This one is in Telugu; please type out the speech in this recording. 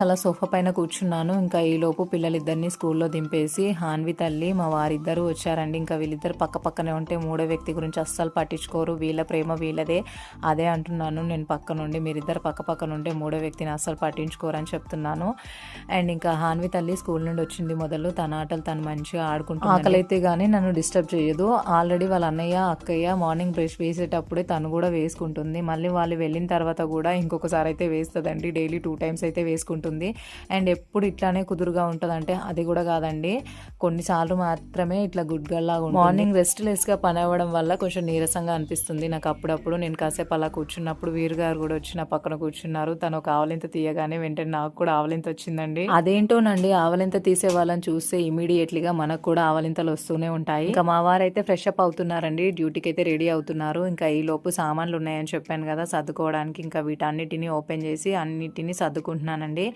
అలా సోఫా పైన కూర్చున్నాను. ఇంకా ఈ లోపు పిల్లలిద్దరిని స్కూల్లో దింపేసి హాన్వి తల్లి మా వారిద్దరూ వచ్చారండి. ఇంకా వీళ్ళిద్దరు పక్క పక్కనే ఉంటే మూడో వ్యక్తి గురించి అస్సలు పట్టించుకోరు. వీళ్ళ ప్రేమ వీళ్ళదే. అదే అంటున్నాను. నేను పక్క నుండి మీరిద్దరు పక్క పక్క ఉంటే మూడో వ్యక్తిని అస్సలు పట్టించుకోరు అని చెప్తున్నాను. అండ్ ఇంకా హాన్వి తల్లి స్కూల్ నుండి వచ్చింది మొదలు. తన ఆటలు తను మంచిగా ఆడుకుంటూ ఆకలైతే కానీ నన్ను డిస్టర్బ్ చేయదు. ఆల్రెడీ వాళ్ళ అన్నయ్య అక్కయ్య మార్నింగ్ బ్రష్ వేసేటప్పుడే తను కూడా వేసుకుంటుంది. మళ్ళీ వాళ్ళు వెళ్ళిన తర్వాత కూడా ఇంకొకసారి అయితే వేస్తుందండి. డైలీ టూ టైమ్స్ అయితే వేసుకుంటుంది. అండ్ ఎప్పుడు ఇట్లానే కుదురుగా ఉంటుంది అంటే అది కూడా కాదండి. కొన్నిసార్లు మాత్రమే ఇట్లా గుడ్ గర్ల్ లాగా మార్నింగ్ రెస్ట్ లెస్గా పని అవ్వడం వల్ల కొంచెం నీరసంగా అనిపిస్తుంది. నాకు అప్పుడప్పుడు నేను కాసేపు అలా కూర్చున్నప్పుడు వీరు గారు కూడా వచ్చి నా పక్కన కూర్చున్నారు. తను ఒక ఆవలింత తీయగానే వెంటనే నాకు కూడా ఆవలింత వచ్చిందండి. అదేంటోనండి ఆవలింత తీసే వాళ్ళని చూస్తే ఇమీడియట్లీగా మనకు కూడా ఆవలింతలు వస్తూనే ఉంటాయి. ఇంకా మా వారైతే ఫ్రెష్ అప్ అవుతున్నారండి డ్యూటీకి అయితే రెడీ అవుతున్నారు. ఇంకా ఈ లోపు సామాన్లు ఉన్నాయని చెప్పాను కదా సర్దుకోవడానికి ఇంకా వీటన్నిటిని ఓపెన్ చేసి అన్నిటిని సర్దుకుంటున్నానండి.